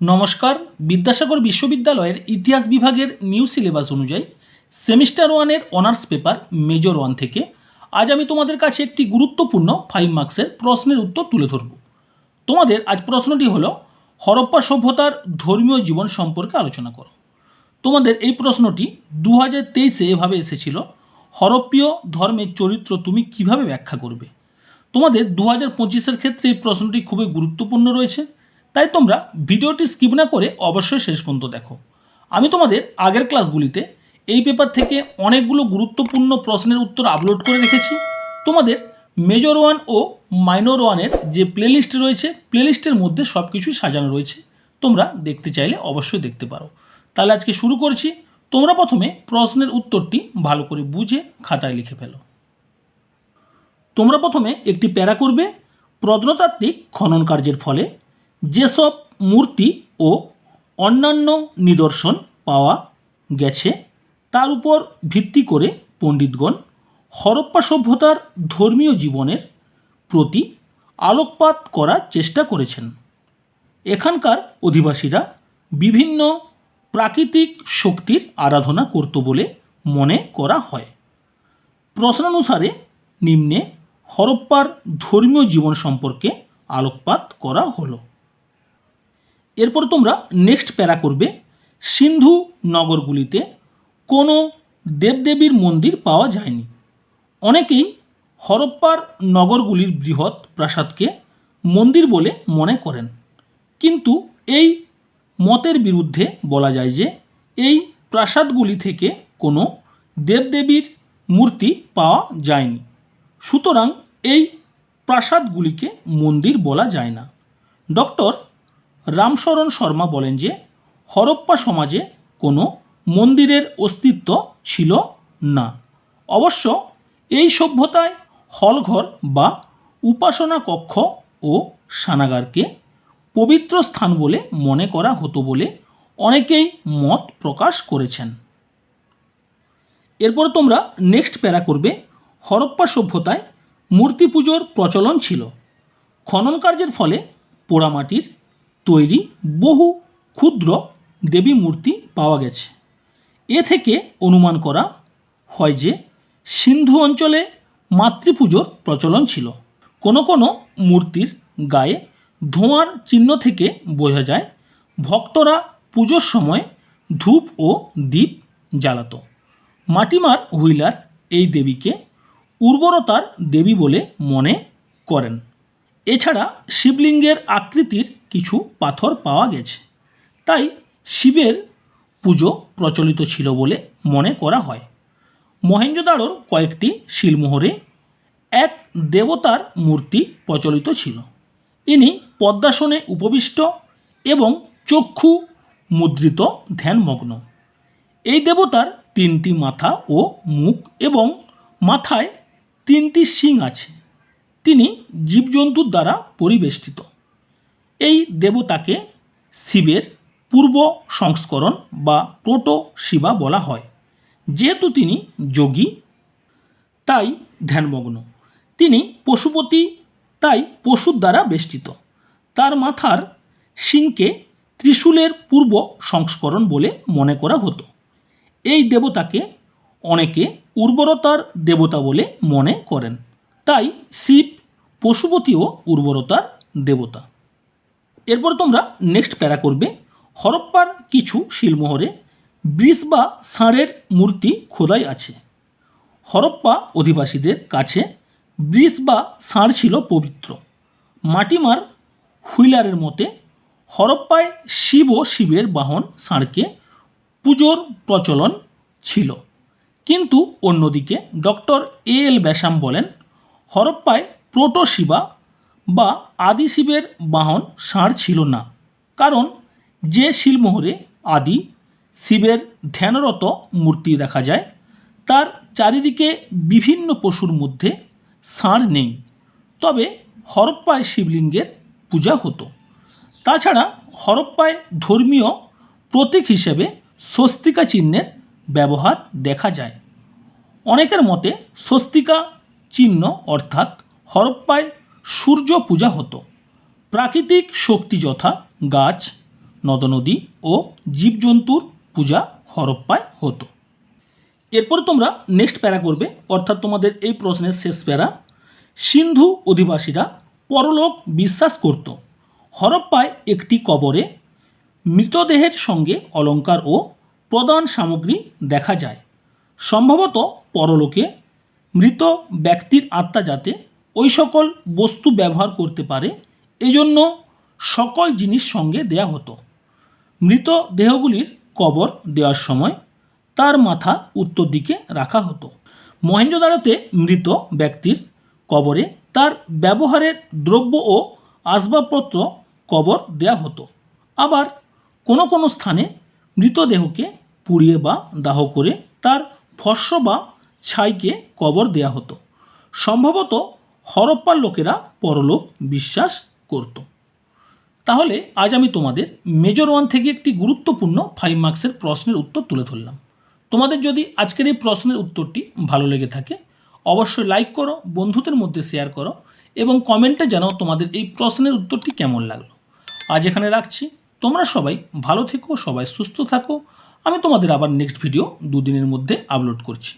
নমস্কার, বিদ্যাসাগর বিশ্ববিদ্যালয়ের ইতিহাস বিভাগের নিউ সিলেবাস অনুযায়ী সেমিস্টার ওয়ানের অনার্স পেপার মেজর ওয়ান থেকে আজ আমি তোমাদের কাছে একটি গুরুত্বপূর্ণ ফাইভ মার্কসের প্রশ্নের উত্তর তুলে ধরব। তোমাদের আজ প্রশ্নটি হলো, হরপ্পা সভ্যতার ধর্মীয় জীবন সম্পর্কে আলোচনা করো। তোমাদের এই প্রশ্নটি দু হাজার তেইশে এভাবে এসেছিল, হরপ্পীয় ধর্মের চরিত্র তুমি কীভাবে ব্যাখ্যা করবে? তোমাদের দু হাজার পঁচিশের ক্ষেত্রে এই প্রশ্নটি খুবই গুরুত্বপূর্ণ রয়েছে। তাই তোমরা ভিডিওটি স্কিপ না করে অবশ্যই শেষ পর্যন্ত দেখো। আমি তোমাদের আগের ক্লাসগুলিতে এই পেপার থেকে অনেকগুলো গুরুত্বপূর্ণ প্রশ্নের উত্তর আপলোড করে রেখেছি। তোমাদের মেজর ওয়ান ও মাইনর ওয়ানের যে প্লেলিস্ট রয়েছে প্লেলিস্টের মধ্যে সব কিছুই সাজানো রয়েছে। তোমরা দেখতে চাইলে অবশ্যই দেখতে পারো। তাহলে আজকে শুরু করছি। তোমরা প্রথমে প্রশ্নের উত্তরটি ভালো করে বুঝে খাতায় লিখে ফেলো। তোমরা প্রথমে একটি প্যারা করবে। প্রত্নতাত্ত্বিক খনন কার্যের ফলে যেসব মূর্তি ও অন্যান্য নিদর্শন পাওয়া গেছে, তার উপর ভিত্তি করে পণ্ডিতগণ হরপ্পা সভ্যতার ধর্মীয় জীবনের প্রতি আলোকপাত করার চেষ্টা করেছেন। এখানকার অধিবাসীরা বিভিন্ন প্রাকৃতিক শক্তির আরাধনা করত বলে মনে করা হয়। প্রশ্নানুসারে নিম্নে হরপ্পার ধর্মীয় জীবন সম্পর্কে আলোকপাত করা হলো। এরপর তোমরা নেক্সট প্যারা করবে সিন্ধু নগরগুলিতে। কোনো দেবদেবীর মন্দির পাওয়া যায়নি। অনেকেই হরপ্পার নগরগুলির বৃহৎ প্রাসাদকে মন্দির বলে মনে করেন। কিন্তু এই মতের বিরুদ্ধে বলা যায় যে এই প্রাসাদগুলি থেকে কোনো দেবদেবীর মূর্তি পাওয়া যায়নি। সুতরাং এই প্রাসাদগুলিকে মন্দির বলা যায় না। ডক্টর রামশরণ শর্মা বলেন যে, হরপ্পা সমাজে কোনো মন্দিরের অস্তিত্ব ছিল না। অবশ্য এই সভ্যতায় হলঘর বা উপাসনা কক্ষ ও সানাগারকে পবিত্র স্থান বলে মনে করা হতো বলে অনেকেই মত প্রকাশ করেছেন। এরপর তোমরা নেক্সট প্যারা করবে, হরপ্পা সভ্যতায় মূর্তি পুজোর প্রচলন ছিল। খনন কার্যের ফলে পোড়ামাটির তৈরি বহু ক্ষুদ্র দেবী মূর্তি পাওয়া গেছে। এ থেকে অনুমান করা হয় যে সিন্ধু অঞ্চলে মাতৃপুজোর প্রচলন ছিল। কোনো কোনো মূর্তির গায়ে ধোঁয়ার চিহ্ন থেকে বোঝা যায়, ভক্তরা পুজোর সময় ধূপ ও দীপ জ্বালাত। মাটিমার হুইলার এই দেবীকে উর্বরতার দেবী বলে মনে করেন। এছাড়া শিবলিঙ্গের আকৃতির কিছু পাথর পাওয়া গেছে। তাই শিবের পুজো প্রচলিত ছিল বলে মনে করা হয়। মহেঞ্জোদারোর কয়েকটি শিলমোহরে এক দেবতার মূর্তি প্রচলিত ছিল। ইনি পদ্মাসনে উপবিষ্ট এবং চক্ষু মুদ্রিত ধ্যানমগ্ন। এই দেবতার তিনটি মাথা ও মুখ এবং মাথায় তিনটি শিং আছে। তিনি জীবজন্তুর দ্বারা পরিবেষ্টিত। এই দেবতাকে শিবের পূর্ব সংস্করণ বা প্রোটো শিবা বলা হয়। যেহেতু তিনি যোগী, তাই ধ্যানমগ্ন। তিনি পশুপতি, তাই পশুর দ্বারা বেষ্টিত। তার মাথার শিংকে ত্রিশূলের পূর্ব সংস্করণ বলে মনে করা হতো। এই দেবতাকে অনেকে উর্বরতার দেবতা বলে মনে করেন। তাই শিব পশুপতিও উর্বরতার দেবতা। এরপর তোমরা নেক্সট প্যারা করবে হরপ্পার কিছু শিলমোহরে বৃষ বা ষাঁড়ের মূর্তি খোদাই আছে। হরপ্পা অধিবাসীদের কাছে বৃষ বা ষাঁড় ছিল পবিত্র। মাটিমার হুইলারের মতে হরপ্পায় শিব ও শিবের বাহন ষাঁড়কে পুজোর প্রচলন ছিল। কিন্তু অন্যদিকে ডক্টর এ এল ব্যাসাম বলেন হরপ্পায় প্রোটো শিবা বা আদি শিবের বাহন ষাঁড় ছিল না। কারণ যে শিলমোহরে আদি শিবের ধ্যানরত মূর্তি দেখা যায়, তার চারিদিকে বিভিন্ন পশুর মধ্যে ষাঁড় নেই। তবে হরপ্পায় শিবলিঙ্গের পূজা হতো। তাছাড়া হরপ্পায় ধর্মীয় প্রতীক হিসেবে স্বস্তিকা চিহ্নের ব্যবহার দেখা যায়। অনেকের মতে স্বস্তিকা চিহ্ন অর্থাৎ হরপ্পায় সূর্য পূজা হতো। প্রাকৃতিক শক্তি যথা গাছ, নদনদী ও জীবজন্তুর পূজা হরপ্পায় হতো। এরপর তোমরা নেক্সট প্যারা করবে, অর্থাৎ তোমাদের এই প্রশ্নের শেষ প্যারা। সিন্ধু অধিবাসীরা পরলোক বিশ্বাস করত। হরপ্পায় একটি কবরে মৃতদেহের সঙ্গে অলংকার ও প্রদান সামগ্রী দেখা যায়। সম্ভবত পরলোকে মৃত ব্যক্তির আত্মা যাতে ওই সকল বস্তু ব্যবহার করতে পারে, এজন্য সকল জিনিস সঙ্গে দেয়া হতো। মৃত দেহগুলির কবর দেওয়ার সময় তার মাথা উত্তর দিকে রাখা হতো। মহেঞ্জোদারোতে মৃত ব্যক্তির কবরে তার ব্যবহারের দ্রব্য ও আসবাবপত্র কবর দেয়া হতো। আবার কোনো কোনো স্থানে মৃতদেহকে পুড়িয়ে বা দাহ করে তার ভস্য বা ছাইকে কবর দেয়া হতো। সম্ভবত হরপ্পার লোকেরা পরলোক বিশ্বাস করতো। তাহলে আজ আমি তোমাদের মেজর ওয়ান থেকে একটি গুরুত্বপূর্ণ ফাইভ মার্কসের প্রশ্নের উত্তর তুলে ধরলাম। তোমাদের যদি আজকের এই প্রশ্নের উত্তরটি ভালো লেগে থাকে, অবশ্যই লাইক করো, বন্ধুদের মধ্যে শেয়ার করো এবং কমেন্টে জানাও তোমাদের এই প্রশ্নের উত্তরটি কেমন লাগল। আজ এখানে রাখছি। তোমরা সবাই ভালো থেকো, সবাই সুস্থ থাকো। আমি তোমাদের আবার নেক্সট ভিডিও দুদিনের মধ্যে আপলোড করছি।